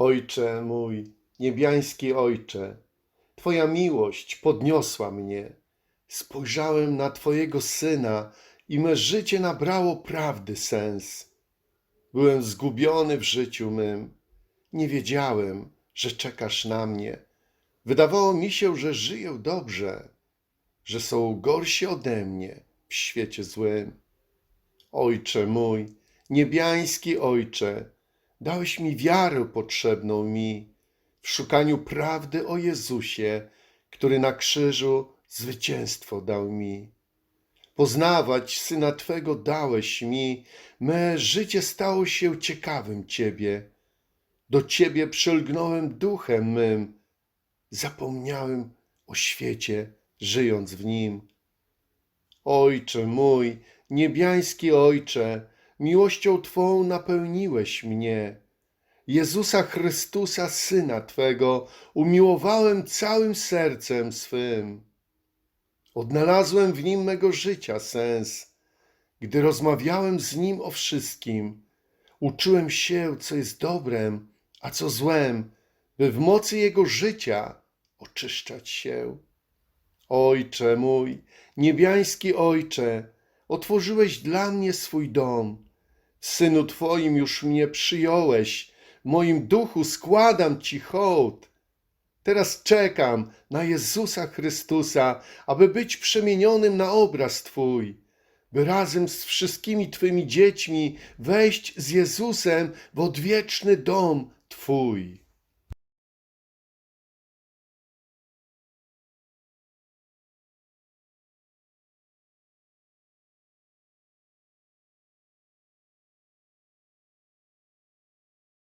Ojcze mój, niebiański Ojcze, Twoja miłość podniosła mnie. Spojrzałem na Twojego Syna i me życie nabrało prawdy sens. Byłem zgubiony w życiu mym. Nie wiedziałem, że czekasz na mnie. Wydawało mi się, że żyję dobrze, że są gorsi ode mnie w świecie złym. Ojcze mój, niebiański Ojcze, dałeś mi wiarę potrzebną mi w szukaniu prawdy o Jezusie, który na krzyżu zwycięstwo dał mi. Poznawać Syna Twego dałeś mi, me życie stało się ciekawym Ciebie. Do Ciebie przylgnąłem duchem mym, zapomniałem o świecie, żyjąc w nim. Ojcze mój, niebiański Ojcze, miłością Twą napełniłeś mnie. Jezusa Chrystusa, Syna Twego, umiłowałem całym sercem swym. Odnalazłem w Nim mego życia sens. Gdy rozmawiałem z Nim o wszystkim, uczyłem się, co jest dobrem, a co złem, by w mocy Jego życia oczyszczać się. Ojcze mój, niebiański Ojcze, otworzyłeś dla mnie swój dom. Synu Twoim już mnie przyjąłeś, w moim duchu składam Ci hołd. Teraz czekam na Jezusa Chrystusa, aby być przemienionym na obraz Twój, by razem z wszystkimi Twymi dziećmi wejść z Jezusem w odwieczny dom Twój.